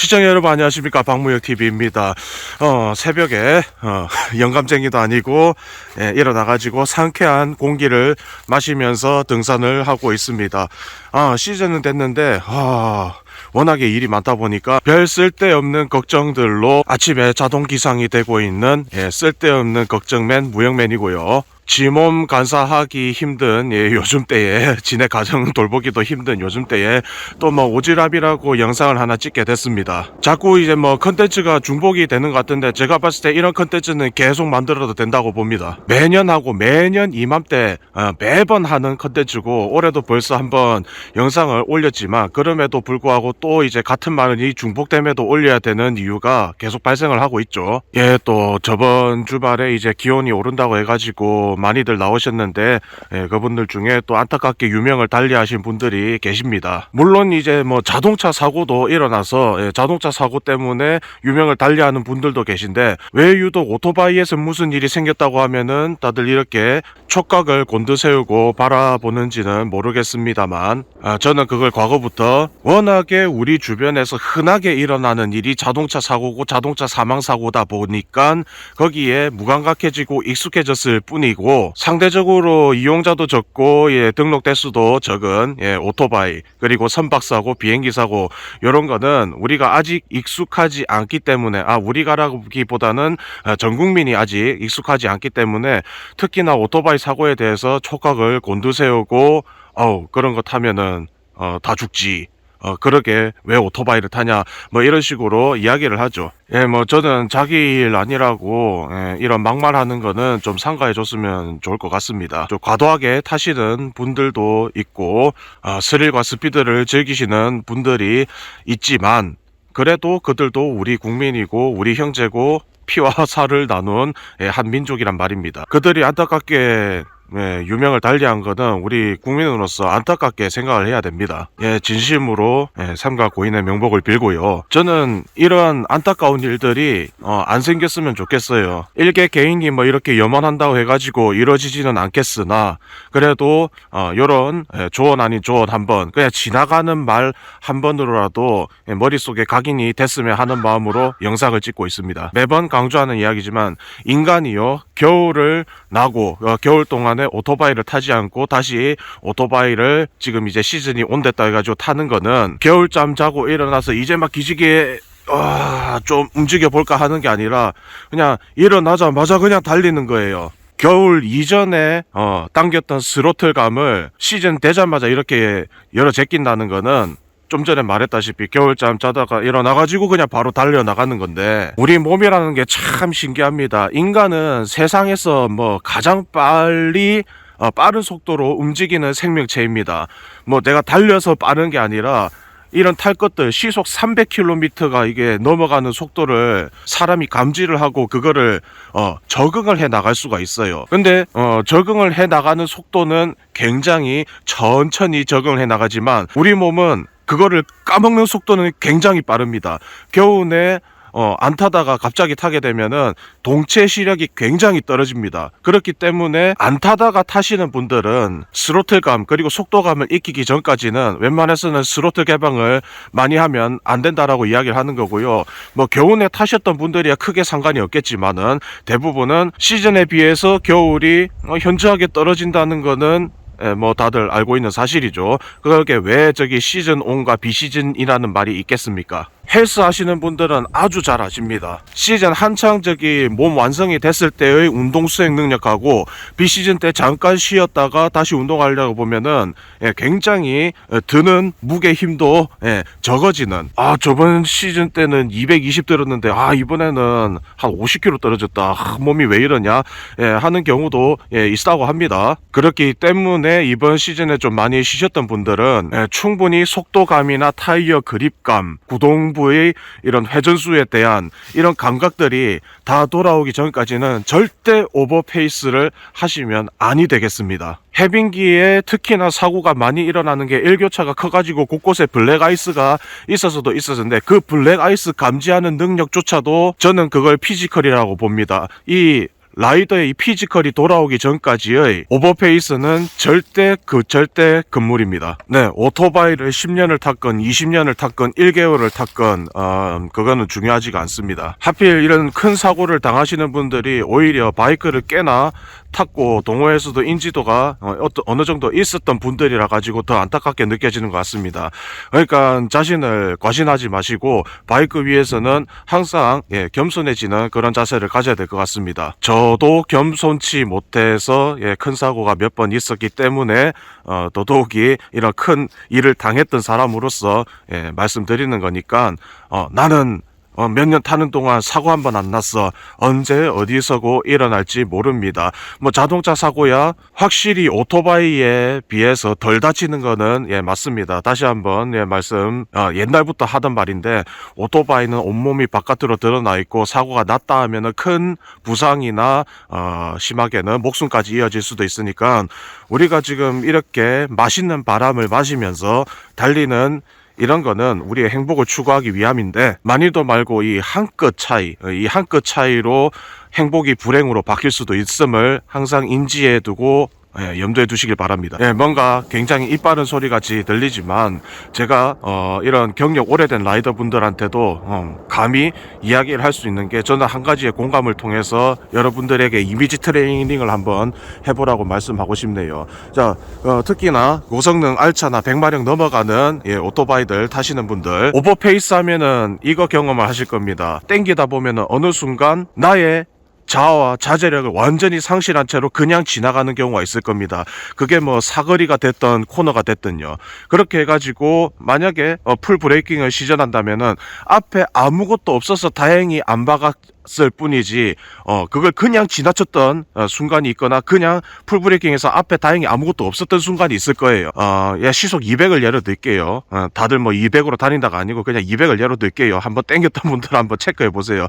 시청자 여러분 안녕하십니까 박무혁 TV입니다. 어 새벽에 어, 영감쟁이도 아니고 예, 일어나 가지고 상쾌한 공기를 마시면서 등산을 하고 있습니다. 아 시즌은 됐는데 아 워낙에 일이 많다 보니까 별 쓸데없는 걱정들로 아침에 자동 기상이 되고 있는 예, 쓸데없는 걱정맨 무영맨이고요. 지몸 간사하기 힘든 예, 요즘 때에 지네 가정 돌보기도 힘든 요즘 때에 또 뭐 오지랖이라고 영상을 하나 찍게 됐습니다. 자꾸 이제 뭐 컨텐츠가 중복이 되는 것 같은데 제가 봤을 때 이런 컨텐츠는 계속 만들어도 된다고 봅니다. 매년 하고 매년 이맘때 어, 매번 하는 컨텐츠고 올해도 벌써 한번 영상을 올렸지만 그럼에도 불구하고 또 이제 같은 말이 중복됨에도 올려야 되는 이유가 계속 발생을 하고 있죠. 예, 또 저번 주말에 이제 기온이 오른다고 해가지고 많이들 나오셨는데 예, 그분들 중에 또 안타깝게 유명을 달리하신 분들이 계십니다. 물론 이제 뭐 자동차 사고도 일어나서 예, 자동차 사고 때문에 유명을 달리하는 분들도 계신데 왜 유독 오토바이에서 무슨 일이 생겼다고 하면은 다들 이렇게 촉각을 곤두세우고 바라보는지는 모르겠습니다만 아, 저는 그걸 과거부터 워낙에 우리 주변에서 흔하게 일어나는 일이 자동차 사고고 자동차 사망 사고다 보니까 거기에 무감각해지고 익숙해졌을 뿐이고 상대적으로 이용자도 적고 예, 등록 대수도 적은 예, 오토바이 그리고 선박 사고 비행기 사고 이런 거는 우리가 아직 익숙하지 않기 때문에 아 우리가라기보다는 아, 전 국민이 아직 익숙하지 않기 때문에 특히나 오토바이 사고에 대해서 촉각을 곤두세우고 어우 그런 거 타면은 어, 다 죽지 어, 그러게 왜 오토바이를 타냐 뭐 이런 식으로 이야기를 하죠. 예, 뭐 저는 자기 일 아니라고 예, 이런 막말하는 거는 좀 상가해 줬으면 좋을 것 같습니다. 좀 과도하게 타시는 분들도 있고 아, 스릴과 스피드를 즐기시는 분들이 있지만 그래도 그들도 우리 국민이고 우리 형제고 피와 살을 나눈 예, 한 민족이란 말입니다. 그들이 안타깝게 예, 유명을 달리한 거는 우리 국민으로서 안타깝게 생각을 해야 됩니다. 예, 진심으로 예, 삼가 고인의 명복을 빌고요. 저는 이런 안타까운 일들이 어, 안 생겼으면 좋겠어요. 일개 개인이 뭐 이렇게 염원한다고 해가지고 이루어지지는 않겠으나 그래도 어, 요런 예, 조언 아닌 조언 한번 그냥 지나가는 말 한 번으로라도 예, 머릿속에 각인이 됐으면 하는 마음으로 영상을 찍고 있습니다. 매번 강조하는 이야기지만 인간이요 겨울을 나고 어, 겨울 동안에 오토바이를 타지 않고 다시 오토바이를 지금 이제 시즌이 온댔다 해가지고 타는 거는 겨울잠 자고 일어나서 이제 막 기지개 아, 좀 움직여 볼까 하는 게 아니라 그냥 일어나자마자 그냥 달리는 거예요. 겨울 이전에 어, 당겼던 스로틀감을 시즌 되자마자 이렇게 열어 제낀다는 거는 좀 전에 말했다시피 겨울잠 자다가 일어나가지고 그냥 바로 달려 나가는 건데 우리 몸이라는 게 참 신기합니다. 인간은 세상에서 뭐 가장 빨리 어, 빠른 속도로 움직이는 생명체입니다. 뭐 내가 달려서 빠른 게 아니라 이런 탈 것들 시속 300km가 이게 넘어가는 속도를 사람이 감지를 하고 그거를 어 적응을 해 나갈 수가 있어요. 근데 어 적응을 해 나가는 속도는 굉장히 천천히 적응을 해 나가지만 우리 몸은 그거를 까먹는 속도는 굉장히 빠릅니다. 겨우내 어, 안 타다가 갑자기 타게 되면은 동체 시력이 굉장히 떨어집니다. 그렇기 때문에 안 타다가 타시는 분들은 스로틀감 그리고 속도감을 익히기 전까지는 웬만해서는 스로틀 개방을 많이 하면 안 된다라고 이야기를 하는 거고요. 뭐 겨울에 타셨던 분들이야 크게 상관이 없겠지만은 대부분은 시즌에 비해서 겨울이 어, 현저하게 떨어진다는 거는 예, 뭐 다들 알고 있는 사실이죠. 그게 왜 저기 시즌 온과 비시즌이라는 말이 있겠습니까? 헬스 하시는 분들은 아주 잘 아십니다. 시즌 한창 저기 몸 완성이 됐을 때의 운동 수행 능력하고 비시즌 때 잠깐 쉬었다가 다시 운동하려고 보면은 예, 굉장히 어, 드는 무게 힘도 예, 적어지는. 아 저번 시즌 때는 220 들었는데 아 이번에는 한 50kg 떨어졌다. 아, 몸이 왜 이러냐 예, 하는 경우도 예, 있다고 합니다. 그렇기 때문에 이번 시즌에 좀 많이 쉬셨던 분들은 예, 충분히 속도감이나 타이어 그립감, 구동부 의 이런 회전수에 대한 이런 감각들이 다 돌아오기 전까지는 절대 오버페이스를 하시면 아니 되겠습니다. 해빙기에 특히나 사고가 많이 일어나는 게 일교차가 커가지고 곳곳에 블랙 아이스가 있어서도 있었는데 그 블랙 아이스 감지하는 능력조차도 저는 그걸 피지컬이라고 봅니다. 이 라이더의 이 피지컬이 돌아오기 전까지의 오버페이스는 절대 그 절대 금물입니다. 네, 오토바이를 10년을 탔건 20년을 탔건 1개월을 탔건 어, 그거는 중요하지가 않습니다. 하필 이런 큰 사고를 당하시는 분들이 오히려 바이크를 꽤나 탔고 동호회에서도 인지도가 어, 어느 정도 있었던 분들이라 가지고 더 안타깝게 느껴지는 것 같습니다. 그러니까 자신을 과신하지 마시고 바이크 위에서는 항상 예, 겸손해지는 그런 자세를 가져야 될 것 같습니다. 저도 겸손치 못해서 예, 큰 사고가 몇 번 있었기 때문에 어, 더더욱이 이런 큰 일을 당했던 사람으로서 예, 말씀드리는 거니까 어, 나는 어, 몇년 타는 동안 사고 한 번 안 났어. 언제 어디서고 일어날지 모릅니다. 뭐 자동차 사고야 확실히 오토바이에 비해서 덜 다치는 거는 예 맞습니다. 다시 한번 예 말씀 어, 옛날부터 하던 말인데 오토바이는 온몸이 바깥으로 드러나 있고 사고가 났다 하면은 큰 부상이나 어, 심하게는 목숨까지 이어질 수도 있으니까 우리가 지금 이렇게 맛있는 바람을 마시면서 달리는 이런 거는 우리의 행복을 추구하기 위함인데 많이도 말고 이 한 끗 차이, 이 한 끗 차이로 행복이 불행으로 바뀔 수도 있음을 항상 인지해 두고 예, 염두에 두시길 바랍니다. 예, 뭔가 굉장히 이빠른 소리 같이 들리지만 제가 어, 이런 경력 오래된 라이더 분들한테도 어, 감히 이야기를 할 수 있는 게 저는 한 가지의 공감을 통해서 여러분들에게 이미지 트레이닝을 한번 해보라고 말씀하고 싶네요. 자, 어, 특히나 고성능 알차나 100마력 넘어가는 예, 오토바이들 타시는 분들 오버페이스 하면은 이거 경험을 하실 겁니다. 땡기다 보면은 어느 순간 나의 자아와 자제력을 완전히 상실한 채로 그냥 지나가는 경우가 있을 겁니다. 그게 뭐 사거리가 됐던 코너가 됐든요. 그렇게 해가지고 만약에 어, 풀 브레이킹을 시전한다면은 앞에 아무것도 없어서 다행히 안 박았 을 뿐이지 어 그걸 그냥 지나쳤던 어, 순간이 있거나 그냥 풀 브레이킹에서 앞에 다행히 아무것도 없었던 순간이 있을 거예요. 어, 예, 시속 200을 예로 들게요. 어, 다들 뭐 200으로 다닌다가 아니고 그냥 200을 예로 들게요. 한번 땡겼던 분들 한번 체크해 보세요.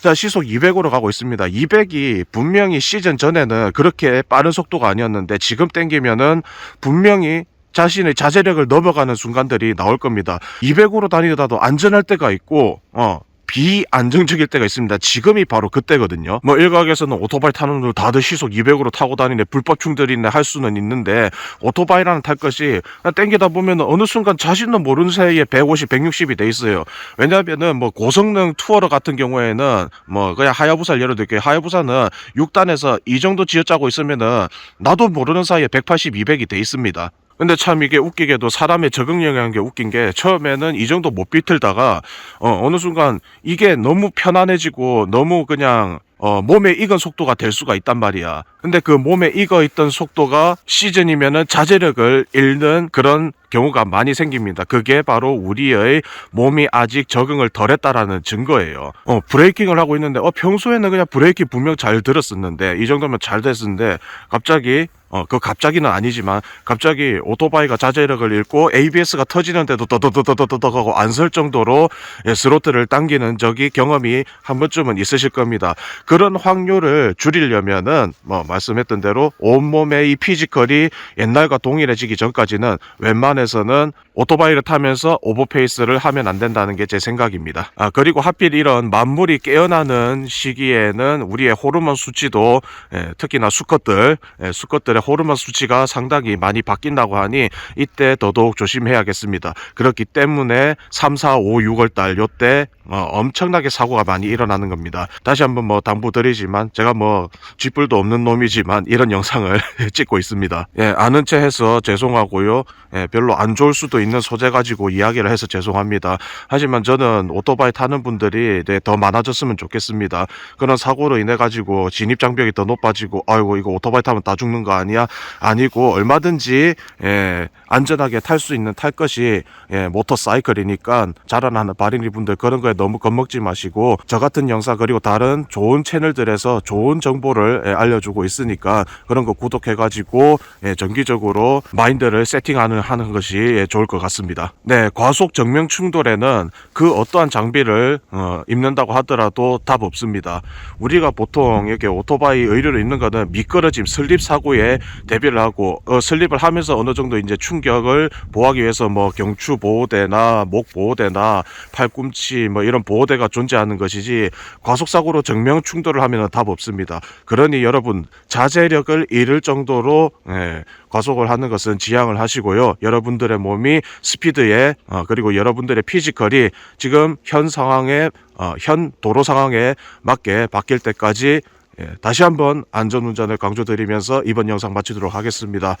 자, 시속 200으로 가고 있습니다. 200이 분명히 시즌 전에는 그렇게 빠른 속도가 아니었는데 지금 땡기면은 분명히 자신의 자제력을 넘어가는 순간들이 나올 겁니다. 200으로 다니다도 안전할 때가 있고, 어, 비안정적일 때가 있습니다. 지금이 바로 그때거든요. 뭐 일각에서는 오토바이 타는 분들 다들 시속 200으로 타고 다니네 불법충들이네 할 수는 있는데 오토바이라는 탈 것이 땡기다 보면 어느 순간 자신도 모르는 사이에 150, 160이 돼 있어요. 왜냐하면은 뭐 고성능 투어러 같은 경우에는 뭐 그냥 하야부사를 예로 들게요. 하야부사는 6단에서 이 정도 지어짜고 있으면은 나도 모르는 사이에 180, 200이 돼 있습니다. 근데 참 이게 웃기게도 사람의 적응력이라는 게 웃긴 게 처음에는 이 정도 못 비틀다가 어, 어느 순간 이게 너무 편안해지고 너무 그냥 어, 몸에 익은 속도가 될 수가 있단 말이야. 근데 그 몸에 익어 있던 속도가 시즌이면은 자제력을 잃는 그런 경우가 많이 생깁니다. 그게 바로 우리의 몸이 아직 적응을 덜 했다라는 증거예요. 어, 브레이킹을 하고 있는데, 어, 평소에는 그냥 브레이킹 분명 잘 들었었는데, 이 정도면 잘 됐었는데, 갑자기 어, 그 갑자기는 아니지만 갑자기 오토바이가 자제력을 잃고 ABS가 터지는데도 더더더더더더 하고 안 설 정도로 예, 스로틀을 당기는 적이 경험이 한 번쯤은 있으실 겁니다. 그런 확률을 줄이려면은 뭐 말씀했던 대로 온몸의 이 피지컬이 옛날과 동일해지기 전까지는 웬만해서는 오토바이를 타면서 오버페이스를 하면 안 된다는 게 제 생각입니다. 아, 그리고 하필 이런 만물이 깨어나는 시기에는 우리의 호르몬 수치도 예, 특히나 수컷들, 예, 수컷들의 호르몬 수치가 상당히 많이 바뀐다고 하니 이때 더더욱 조심해야겠습니다. 그렇기 때문에 3, 4, 5, 6월 달 요때 어, 엄청나게 사고가 많이 일어나는 겁니다. 다시 한번 뭐 당부드리지만 제가 뭐 쥐뿔도 없는 놈이지만 이런 영상을 찍고 있습니다. 예, 아는 채 해서 죄송하고요. 예, 별로 안 좋을 수도 있는 소재 가지고 이야기를 해서 죄송합니다. 하지만 저는 오토바이 타는 분들이 네, 더 많아졌으면 좋겠습니다. 그런 사고로 인해 가지고 진입 장벽이 더 높아지고 아이고 이거 오토바이 타면 다 죽는 거 아니 야? 아니고 얼마든지 예, 안전하게 탈 수 있는 탈 것이 예, 모터사이클이니까 자라나는 바린이 분들 그런 거에 너무 겁먹지 마시고 저 같은 영상 그리고 다른 좋은 채널들에서 좋은 정보를 예, 알려주고 있으니까 그런 거 구독해가지고 예, 정기적으로 마인드를 세팅하는 하는 것이 예, 좋을 것 같습니다. 네, 과속 정면 충돌에는 그 어떠한 장비를 어, 입는다고 하더라도 답 없습니다. 우리가 보통 이렇게 오토바이 의료를 입는 거는 미끄러짐, 슬립 사고에 대비를 하고 어, 슬립을 하면서 어느 정도 이제 충격을 보호하기 위해서 뭐 경추 보호대나 목 보호대나 팔꿈치 뭐 이런 보호대가 존재하는 것이지 과속 사고로 정면 충돌을 하면 답 없습니다. 그러니 여러분 자제력을 잃을 정도로 예, 과속을 하는 것은 지양을 하시고요. 여러분들의 몸이 스피드에 어, 그리고 여러분들의 피지컬이 지금 현 상황에 어, 현 도로 상황에 맞게 바뀔 때까지 예, 다시 한번 안전운전을 강조드리면서 이번 영상 마치도록 하겠습니다.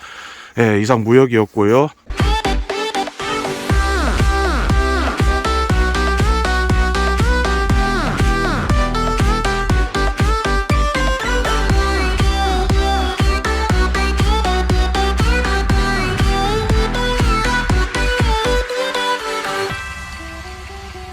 예, 이상 무역이었고요.